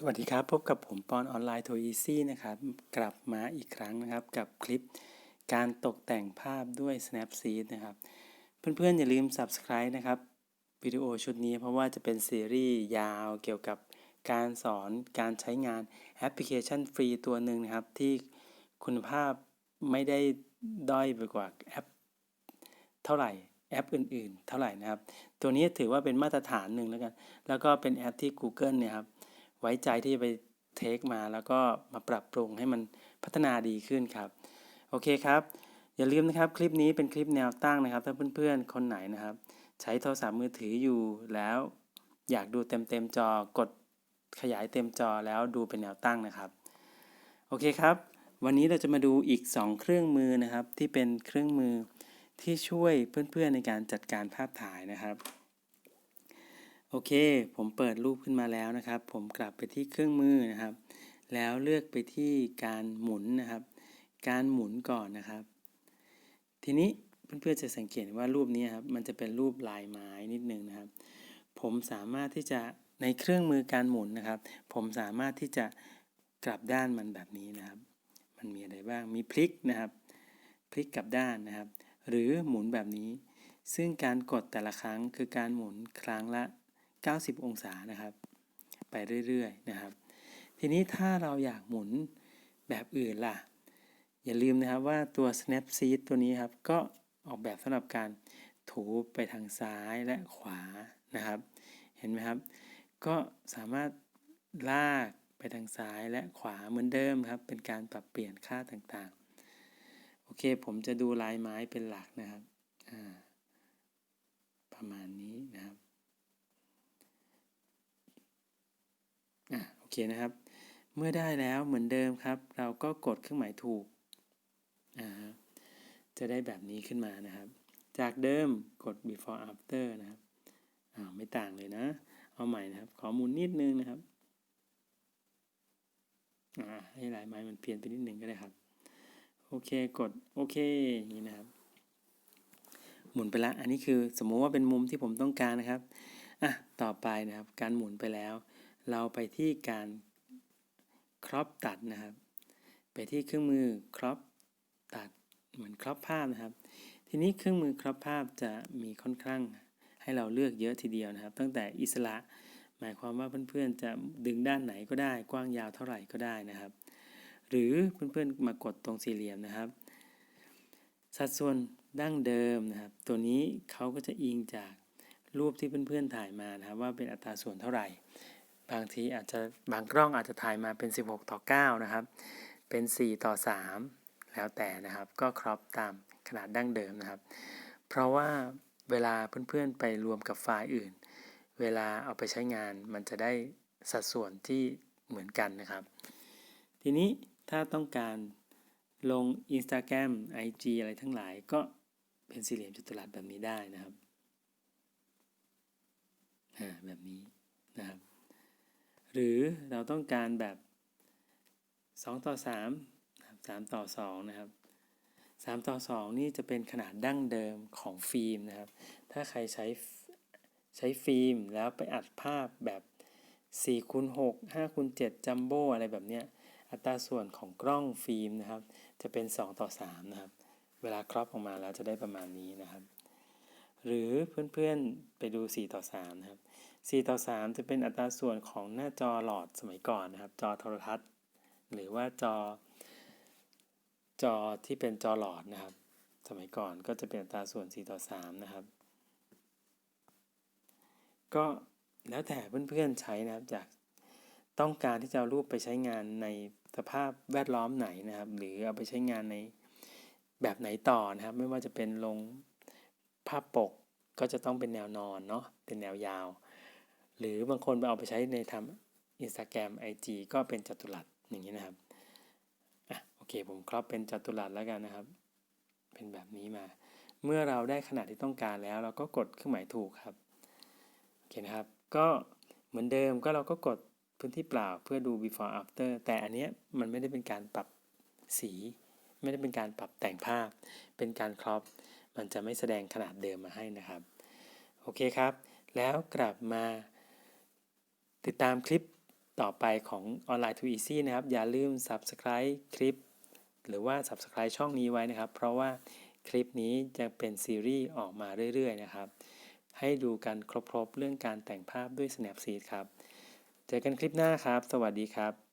สวัสดีครับ พบกับผมปอนออนไลน์โทอีซี่นะครับ กลับมาอีกครั้งนะครับ กับคลิปการตกแต่งภาพด้วย Snapseed นะครับ เพื่อนๆ อย่าลืม Subscribe นะครับวิดีโอชุดนี้เพราะว่าจะเป็นซีรีส์ยาวเกี่ยวกับการสอนการใช้งานแอปพลิเคชันฟรีตัวหนึ่งนะครับ ที่คุณภาพไม่ได้ด้อยไปกว่าแอป เท่าไหร่แอปอื่นๆ เท่าไหร่นะครับ ตัวนี้ถือว่าเป็นมาตรฐานหนึ่งแล้วกัน แล้วก็เป็นแอปที่ Google เนี่ยครับ ไว้ใจที่จะไปเทคมาแล้วก็มาปรับปรุงให้มันพัฒนาดีขึ้นครับ โอเคครับ อย่าลืมนะครับคลิปนี้เป็นคลิปแนวตั้งนะครับ ถ้าเพื่อนๆ คนไหนนะครับ ใช้โทรศัพท์มือถืออยู่แล้ว อยากดูเต็มเต็มจอกดขยายเต็มจอแล้วดูเป็นแนวตั้งนะครับ โอเคครับ วันนี้เราจะมาดูอีก 2 เครื่องมือนะครับ ที่เป็นเครื่องมือที่ช่วยเพื่อนๆในการจัดการภาพถ่ายนะครับ โอเค ผมเปิดรูปขึ้นมาแล้วนะครับ ผมกลับไปที่เครื่องมือนะครับ แล้วเลือกไปที่การหมุนนะครับ การหมุนก่อนนะครับ ทีนี้เพื่อนๆจะสังเกตว่ารูปนี้ครับ มันจะเป็นรูปลายไม้นิดนึงนะครับ ผมสามารถที่จะในเครื่องมือการหมุนนะครับ ผมสามารถที่จะกลับด้านมันแบบนี้นะครับ มันมีอะไรบ้าง มีพลิกนะครับ พลิกกลับด้านนะครับ หรือหมุนแบบนี้ ซึ่งการกดแต่ละครั้งคือการหมุนครั้งละ 90 องศานะครับ ไปเรื่อยๆนะครับ ทีนี้ถ้าเราอยากหมุนแบบอื่นล่ะ อย่าลืมนะครับว่าตัว Snapseed ตัวนี้ครับ ก็ออกแบบสำหรับการถูไปทางซ้ายและขวานะครับ เห็นไหมครับ ก็สามารถลากไปทางซ้ายและขวาเหมือนเดิมครับ เป็นการปรับเปลี่ยนค่าต่างๆ โอเค ผมจะดูลายไม้เป็นหลักนะครับ ประมาณนี้นะครับ เคนะครับ เมื่อได้แล้วเหมือนเดิมครับ เราก็กดเครื่องหมายถูกจะได้แบบนี้ขึ้นมานะครับ จากเดิมกด before after นะครับอ้าวไม่ต่างเลยนะ เอาใหม่นะครับ ขอหมุนนิดนึงนะครับให้ลายไม้มันเปลี่ยนไปนิดนึงก็ได้ครับ โอเคกดโอเคอย่างนี้นะครับ หมุนไปล้วอันนี้คือสมมุติว่าเป็นมุมที่ผมต้องการนะครับอะต่อไปนะครับ การหมุนไปแล้ว เราไปที่การครอปตัดนะครับ ไปที่เครื่องมือครอปตัดเหมือนครอปภาพนะครับ ทีนี้เครื่องมือครอปภาพจะมีค่อนข้างให้เราเลือกเยอะทีเดียวนะครับ ตั้งแต่อิสระหมายความว่าเพื่อนๆจะดึงด้านไหนก็ได้ กว้างยาวเท่าไหร่ก็ได้นะครับ หรือเพื่อนๆมากดตรงสี่เหลี่ยมนะครับ สัดส่วนดั้งเดิมนะครับ ตัวนี้เขาก็จะอิงจากรูปที่เพื่อนๆถ่ายมานะครับ ว่าเป็นอัตราส่วนเท่าไหร่ บางทีอาจจะบางกล้องอาจจะถ่ายมาเป็น 16 ต่อ 9 นะครับ เป็น 4 ต่อ 3 แล้วแต่นะครับ ก็ครอปตามขนาดดั้งเดิมนะครับ เพราะว่าเวลาเพื่อนๆไปรวมกับไฟล์อื่น เวลาเอาไปใช้งานมันจะได้สัดส่วนที่เหมือนกันนะครับ ทีนี้ถ้าต้องการลง Instagram IG อะไรทั้งหลายก็เป็นสี่เหลี่ยมจัตุรัสแบบนี้ได้นะครับแบบนี้นะครับ หรือเราต้องการแบบ 2 ต่อ3 3ต่อ2นะครับ3ต่อ2นี่จะเป็นขนาดดั้งเดิมของฟิล์มนะครับ ถ้าใครใช้ใช้ฟิล์มแล้วไปอัดภาพแบบ4คูณ6 5คูณ7จัมโบ้อะไรแบบเนี้ย อัตราส่วนของกล้องฟิล์มนะครับ จะเป็น 2 ต่อ 3 นะครับ เวลาครอปออกมาแล้วจะได้ประมาณนี้นะครับ หรือเพื่อนๆไปดู 4 ต่อ 3 นะครับ 4 ต่อ 3 จะเป็นอัตราส่วนของหน้าจอหลอดสมัยก่อนนะครับ จอโทรทัศน์ หรือว่าจอ จอที่เป็นจอหลอดนะครับ สมัยก่อนก็จะเป็นอัตราส่วน 4 ต่อ 3 นะครับ ก็แล้วแต่เพื่อนๆใช้นะครับจากต้องการที่จะเอารูปไปใช้งานในสภาพแวดล้อมไหนนะครับ หรือเอาไปใช้งานในแบบไหนต่อนะครับ ไม่ว่าจะเป็นลงภาพปกก็จะต้องเป็นแนวนอนเนาะเป็นแนวยาว หรือบางคนไปเอาไปใช้ในทำ Instagram IG ก็เป็นจัตุรัสอย่างนี้นะครับอะโอเคผมครอบเป็นจัตุรัสแล้วกันนะครับ เป็นแบบนี้มา เมื่อเราได้ขนาดที่ต้องการแล้ว เราก็กดเครื่องหมายถูกครับโอเคนะครับ ก็เหมือนเดิมก็เราก็กดพื้นที่เปล่าเพื่อดู before after แต่อันนี้มันไม่ได้เป็นการปรับสี ไม่ได้เป็นการปรับแต่งภาพ เป็นการครอปมันจะไม่แสดงขนาดเดิมมาให้นะครับ โอเคครับ แล้วกลับมา ติดตามคลิปต่อไปของ Online to Easy นะครับ อย่าลืม Subscribe คลิป หรือว่า Subscribe ช่องนี้ไว้นะครับ เพราะว่าคลิปนี้จะเป็นซีรีส์ออกมาเรื่อยๆนะครับ ให้ดูกันครบๆ เรื่องการแต่งภาพด้วย Snapseed ครับ เจอกันคลิปหน้าครับ สวัสดีครับ